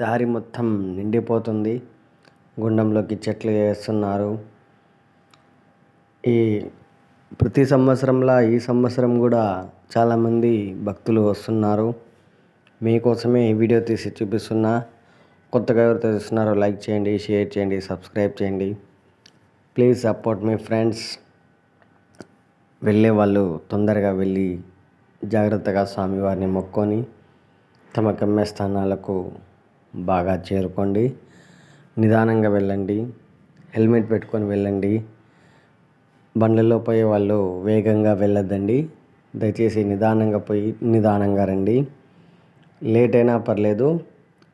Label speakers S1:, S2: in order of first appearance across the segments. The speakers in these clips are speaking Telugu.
S1: దారి మొత్తం నిండిపోతుంది. గుండంలోకి చెట్లు వేస్తున్నారు. ఈ ప్రతి సంవత్సరంలా ఈ సంవత్సరం కూడా చాలామంది భక్తులు వస్తున్నారు. మీకోసమే ఈ వీడియో తీసి చూపిస్తున్నా. కొత్తగా ఎవరు చూస్తున్నారో లైక్ చేయండి షేర్ చేయండి సబ్స్క్రైబ్ చేయండి. ప్లీజ్ సపోర్ట్ మీ ఫ్రెండ్స్. వెళ్ళే వాళ్ళు తొందరగా వెళ్ళి జాగ్రత్తగా స్వామివారిని మొక్కొని తమ గమ్యస్థానాలకు బాగా చేరుకోండి. నిదానంగా వెళ్ళండి. హెల్మెట్ పెట్టుకొని వెళ్ళండి. బండ్లలో పోయే వాళ్ళు వేగంగా వెళ్ళొద్దండి. దయచేసి నిదానంగా పోయి నిదానంగా రండి. లేట్ అయినా పర్లేదు.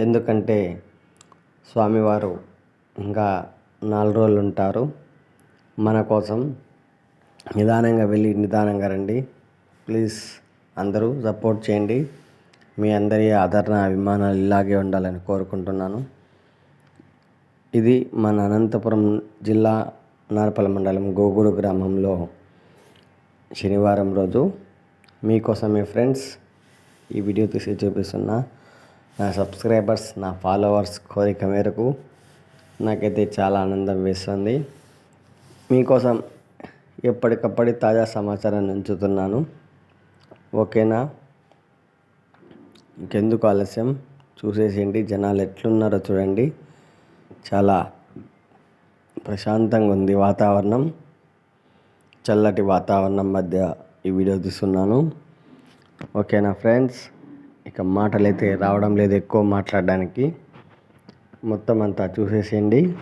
S1: ఎందుకంటే స్వామివారు ఇంకా నాలుగు రోజులు ఉంటారు. మన కోసం నిదానంగా వెళ్ళి నిదానంగా రండి. ప్లీజ్ అందరూ సపోర్ట్ చేయండి. మీ అందరి ఆదరణ అభిమానాలు ఇలాగే ఉండాలని కోరుకుంటున్నాను. ఇది మన అనంతపురం జిల్లా నార్పల మండలం గోగుడు గ్రామంలో శనివారం రోజు. మీకోసం మీ ఫ్రెండ్స్ ఈ వీడియో తీసి చూపిస్తున్న నా సబ్స్క్రైబర్స్ నా ఫాలోవర్స్ కోరిక మేరకు నాకైతే చాలా ఆనందం వేస్తుంది. మీకోసం ఎప్పటికప్పటి తాజా సమాచారాన్ని ఉంచుతున్నాను. ఓకేనా? ఇంకెందుకు ఆలస్యం? చూసేసేయండి. జనాలు ఎట్లున్నారో చూడండి. చాలా ప్రశాంతంగా ఉంది వాతావరణం. చల్లటి వాతావరణం మధ్య ఈ వీడియో తీస్తున్నాను. ఓకేనా ఫ్రెండ్స్? ఇక మాటలు అయితే రావడం లేదు ఎక్కువ మాట్లాడడానికి. మొత్తం అంతా చూసేసేయండి.